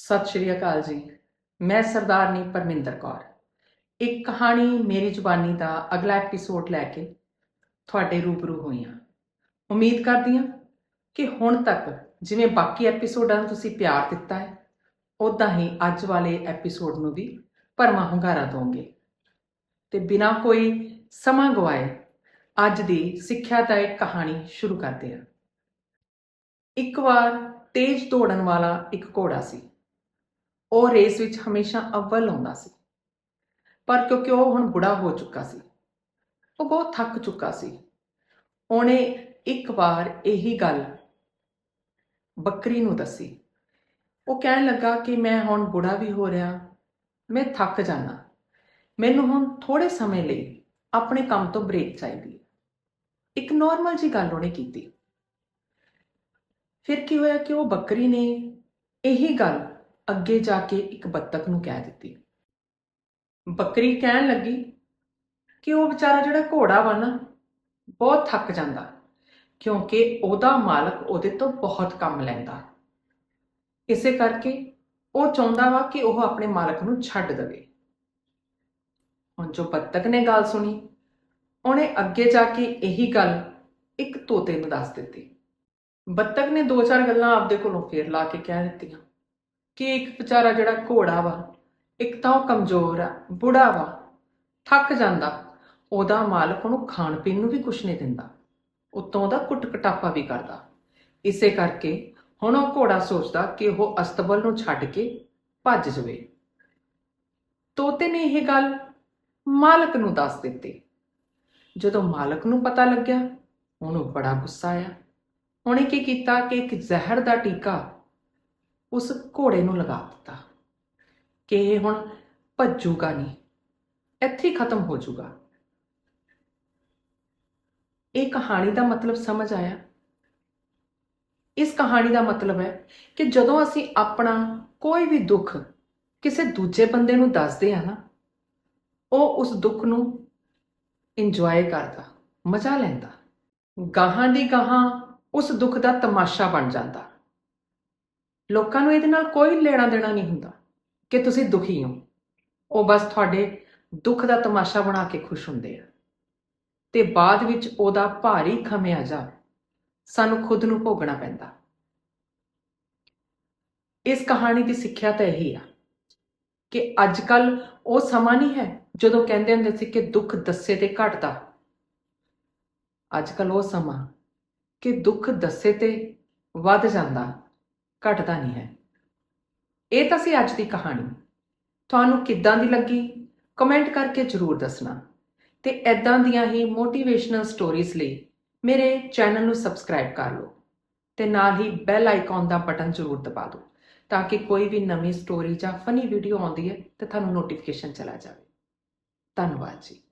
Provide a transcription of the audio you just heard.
ਸਤਿ ਸ਼੍ਰੀ ਅਕਾਲ ਜੀ। ਮੈਂ ਸਰਦਾਰਨੀ ਪਰਮਿੰਦਰ ਕੌਰ। ਇੱਕ ਕਹਾਣੀ ਮੇਰੀ ਜ਼ੁਬਾਨੀ ਦਾ ਅਗਲਾ ਐਪੀਸੋਡ ਲੈ ਕੇ ਤੁਹਾਡੇ ਰੂਬਰੂ ਹੋਈ ਹਾਂ। ਉਮੀਦ ਕਰਦੀ ਹਾਂ ਕਿ ਹੁਣ ਤੱਕ ਜਿਵੇਂ ਬਾਕੀ ਐਪੀਸੋਡਾਂ ਨੂੰ ਤੁਸੀਂ ਪਿਆਰ ਦਿੱਤਾ ਹੈ ਉਦਾਂ ਹੀ ਅੱਜ ਵਾਲੇ ਐਪੀਸੋਡ ਨੂੰ ਵੀ ਭਰਵਾਂ ਹੁੰਗਾਰਾ ਦਿਓਗੇ ਤੇ ਬਿਨਾਂ ਕੋਈ ਸਮਾਂ ਗਵਾਏ ਅੱਜ ਦੀ ਸਿੱਖਿਆ ਦਾ ਇੱਕ ਕਹਾਣੀ ਸ਼ੁਰੂ ਕਰਦੇ ਹਾਂ। ਇੱਕ ਵਾਰ ਤੇਜ਼ ਦੌੜਨ ਵਾਲਾ ਇੱਕ ਘੋੜਾ ਸੀ। ਉਹ ਰੇਸ ਵਿੱਚ ਹਮੇਸ਼ਾ ਅਵਲ ਆਉਂਦਾ ਸੀ। ਪਰ ਕਿਉਂਕਿ ਉਹ ਹੁਣ ਬੁੜਾ ਹੋ ਚੁੱਕਾ ਸੀ, ਉਹ ਬਹੁਤ ਥੱਕ ਚੁੱਕਾ ਸੀ। ਉਹਨੇ ਇੱਕ ਵਾਰ ਇਹੀ ਗੱਲ ਬੱਕਰੀ ਨੂੰ ਦੱਸੀ। ਉਹ ਕਹਿਣ ਲੱਗਾ ਕਿ ਮੈਂ ਹੁਣ ਬੁੜਾ ਵੀ ਹੋ ਰਿਹਾ, ਮੈਂ ਥੱਕ ਜਾਣਾ। ਮੈਨੂੰ ਹੁਣ ਥੋੜੇ ਸਮੇਂ ਲਈ ਆਪਣੇ ਕੰਮ ਤੋਂ ਬ੍ਰੇਕ ਚਾਹੀਦੀ ਹੈ। ਇੱਕ ਨਾਰਮਲ ਜੀ ਗੱਲ ਉਹਨੇ ਕੀਤੀ। ਫਿਰ ਕੀ ਹੋਇਆ ਕਿ ਉਹ ਬੱਕਰੀ ਨੇ ਇਹੀ ਗੱਲ ਅੱਗੇ ਜਾ ਕੇ ਇੱਕ ਬੱਤਕ ਨੂੰ ਕਹਿ ਦਿੱਤੀ। ਬੱਕਰੀ ਕਹਿਣ ਲੱਗੀ ਕਿ ਉਹ ਵਿਚਾਰਾ ਜਿਹੜਾ ਘੋੜਾ ਵਾ ਨਾ, ਬਹੁਤ ਥੱਕ ਜਾਂਦਾ, ਕਿਉਂਕਿ ਉਹਦਾ ਮਾਲਕ ਉਹਦੇ ਤੋਂ ਬਹੁਤ ਕੰਮ ਲੈਂਦਾ। ਇਸੇ ਕਰਕੇ ਉਹ ਚਾਹੁੰਦਾ ਵਾ ਕਿ ਉਹ ਆਪਣੇ ਮਾਲਕ ਨੂੰ ਛੱਡ ਦੇਵੇ। ਹੁਣ ਜੋ ਬੱਤਕ ਨੇ ਗੱਲ ਸੁਣੀ, ਉਹਨੇ ਅੱਗੇ ਜਾ ਕੇ ਇਹੀ ਗੱਲ ਇੱਕ ਤੋਤੇ ਨੂੰ ਦੱਸ ਦਿੱਤੀ। ਬੱਤਕ ਨੇ ਦੋ ਚਾਰ ਗੱਲਾਂ ਆਪਦੇ ਕੋਲੋਂ ਫੇਰ ਲਾ ਕੇ ਕਹਿ ਦਿੱਤੀਆਂ। ਕਿ ਇੱਕ ਵਿਚਾਰਾ ਜਿਹੜਾ ਘੋੜਾ ਵਾ, ਇੱਕ ਤਾਂ ਉਹ ਕਮਜ਼ੋਰ ਆ, ਬੁੜਾ ਵਾ, ਥੱਕ ਜਾਂਦਾ, ਉਹਦਾ ਮਾਲਕ ਉਹਨੂੰ ਖਾਣ ਪੀਣ ਨੂੰ ਵੀ ਕੁਛ ਨਹੀਂ ਦਿੰਦਾ, ਉਤੋਂ ਉਹਦਾ ਕੁੱਟ ਕਟਾਪਾ ਵੀ ਕਰਦਾ। ਇਸੇ ਕਰਕੇ ਹੁਣ ਉਹ ਘੋੜਾ ਸੋਚਦਾ ਕਿ ਉਹ ਅਸਤਬਲ ਨੂੰ ਛੱਡ ਕੇ ਭੱਜ ਜਾਵੇ। ਤੋਤੇ ਨੇ ਇਹ ਗੱਲ ਮਾਲਕ ਨੂੰ ਦੱਸ ਦਿੱਤੀ। ਜਦੋਂ ਮਾਲਕ ਨੂੰ ਪਤਾ ਲੱਗਿਆ, ਉਹਨੂੰ ਬੜਾ ਗੁੱਸਾ ਆਇਆ। ਉਹਨੇ ਕੀ ਕੀਤਾ ਕਿ ਇੱਕ ਜ਼ਹਿਰ ਦਾ ਟੀਕਾ ਉਸ ਘੋੜੇ ਨੂੰ ਲਗਾ ਦਿੱਤਾ ਕਿ ਇਹ ਹੁਣ ਭੱਜੂਗਾ ਨਹੀਂ। ਇੱਥੇ ਖਤਮ ਹੋ ਜਾਊਗਾ। ਇਹ ਕਹਾਣੀ ਦਾ ਮਤਲਬ ਸਮਝ ਆਇਆ? ਇਸ ਕਹਾਣੀ ਦਾ ਮਤਲਬ ਹੈ ਕਿ ਜਦੋਂ ਅਸੀਂ ਆਪਣਾ ਕੋਈ ਵੀ ਦੁੱਖ ਕਿਸੇ ਦੂਜੇ ਬੰਦੇ ਨੂੰ ਦੱਸਦੇ ਆ ਨਾ, ਉਹ ਉਸ ਦੁੱਖ ਨੂੰ ਇੰਜੋਏ ਕਰਦਾ, ਮਜ਼ਾ ਲੈਂਦਾ। ਗਾਹਾਂ ਦੀ ਗਾਹਾਂ ਉਸ ਦੁੱਖ ਦਾ ਤਮਾਸ਼ਾ ਬਣ ਜਾਂਦਾ। ਲੋਕਾਂ ਨੂੰ ਇਹਦੇ ਨਾਲ ਕੋਈ ਲੈਣਾ ਦੇਣਾ ਨਹੀਂ ਹੁੰਦਾ ਕਿ ਤੁਸੀਂ ਦੁਖੀ ਹੋ। ਉਹ ਬਸ ਤੁਹਾਡੇ ਦੁੱਖ ਦਾ ਤਮਾਸ਼ਾ ਬਣਾ ਕੇ ਖੁਸ਼ ਹੁੰਦੇ ਆ। ਤੇ ਬਾਅਦ ਵਿੱਚ ਉਹਦਾ ਭਾਰੀ ਖਮਿਆਜਾ ਸਾਨੂੰ ਖੁਦ ਨੂੰ ਭੋਗਣਾ ਪੈਂਦਾ। ਇਸ ਕਹਾਣੀ ਦੀ ਸਿੱਖਿਆ ਤਾਂ ਇਹੀ ਆ ਕਿ ਅੱਜ ਕੱਲ ਉਹ ਸਮਾਂ ਨਹੀਂ ਹੈ ਜਦੋਂ ਕਹਿੰਦੇ ਹੁੰਦੇ ਸੀ ਕਿ ਦੁੱਖ ਦੱਸੇ ਤੇ ਘਟਦਾ। ਅੱਜ ਕੱਲ ਉਹ ਸਮਾਂ ਕਿ ਦੁੱਖ ਦੱਸੇ ਤੇ ਵੱਧ ਜਾਂਦਾ। ਘਟਦਾ ਨਹੀਂ ਹੈ। ਇਹ ਤਾਂ ਸੀ ਅੱਜ ਦੀ ਕਹਾਣੀ। ਤੁਹਾਨੂੰ ਕਿੱਦਾਂ ਦੀ ਲੱਗੀ? ਕਮੈਂਟ ਕਰਕੇ ਜ਼ਰੂਰ ਦੱਸਣਾ। ਤੇ ਐਦਾਂ ਦੀਆਂ ਹੀ ਮੋਟੀਵੇਸ਼ਨਲ ਸਟੋਰੀਜ਼ ਲਈ ਮੇਰੇ ਚੈਨਲ ਨੂੰ ਸਬਸਕ੍ਰਾਈਬ ਕਰ ਲਓ। ਤੇ ਨਾਲ ਹੀ ਬੈਲ ਆਈਕਨ ਦਾ ਬਟਨ ਜ਼ਰੂਰ ਦਬਾ ਦਿਓ, ਤਾਂ ਕਿ ਕੋਈ ਵੀ ਨਵੀਂ ਸਟੋਰੀ ਜਾਂ ਫਨੀ ਵੀਡੀਓ ਆਉਂਦੀ ਹੈ ਤੇ ਤੁਹਾਨੂੰ ਨੋਟੀਫਿਕੇਸ਼ਨ ਚਲਾ ਜਾਵੇ। ਧੰਨਵਾਦ ਜੀ।